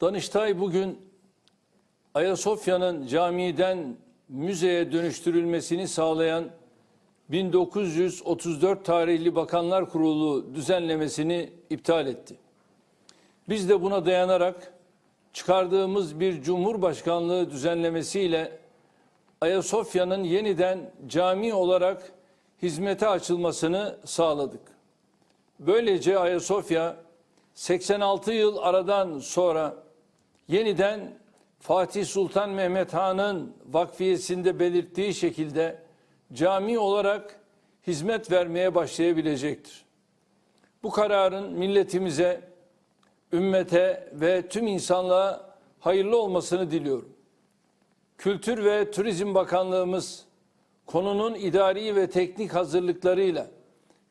Danıştay bugün Ayasofya'nın camiden müzeye dönüştürülmesini sağlayan 1934 tarihli Bakanlar Kurulu düzenlemesini iptal etti. Biz de buna dayanarak çıkardığımız bir Cumhurbaşkanlığı düzenlemesiyle Ayasofya'nın yeniden cami olarak hizmete açılmasını sağladık. Böylece Ayasofya 86 yıl aradan sonra yeniden Fatih Sultan Mehmet Han'ın vakfiyesinde belirttiği şekilde cami olarak hizmet vermeye başlayabilecektir. Bu kararın milletimize, ümmete ve tüm insanlığa hayırlı olmasını diliyorum. Kültür ve Turizm Bakanlığımız konunun idari ve teknik hazırlıklarıyla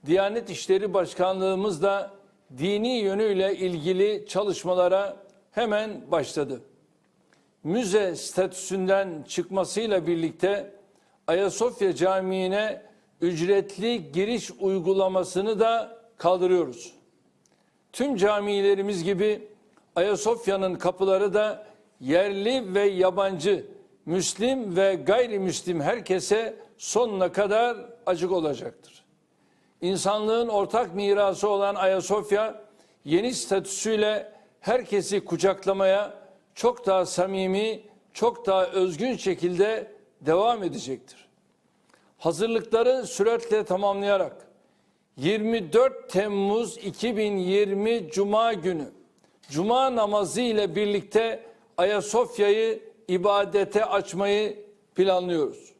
Diyanet İşleri Başkanlığımız da dini yönüyle ilgili çalışmalara hemen başladı. Müze statüsünden çıkmasıyla birlikte Ayasofya Camii'ne ücretli giriş uygulamasını da kaldırıyoruz. Tüm camilerimiz gibi Ayasofya'nın kapıları da yerli ve yabancı, Müslim ve gayrimüslim herkese sonuna kadar açık olacaktır. İnsanlığın ortak mirası olan Ayasofya yeni statüsüyle herkesi kucaklamaya çok daha samimi, çok daha özgün şekilde devam edecektir. Hazırlıkları süratle tamamlayarak 24 Temmuz 2020 Cuma günü Cuma namazı ile birlikte Ayasofya'yı ibadete açmayı planlıyoruz.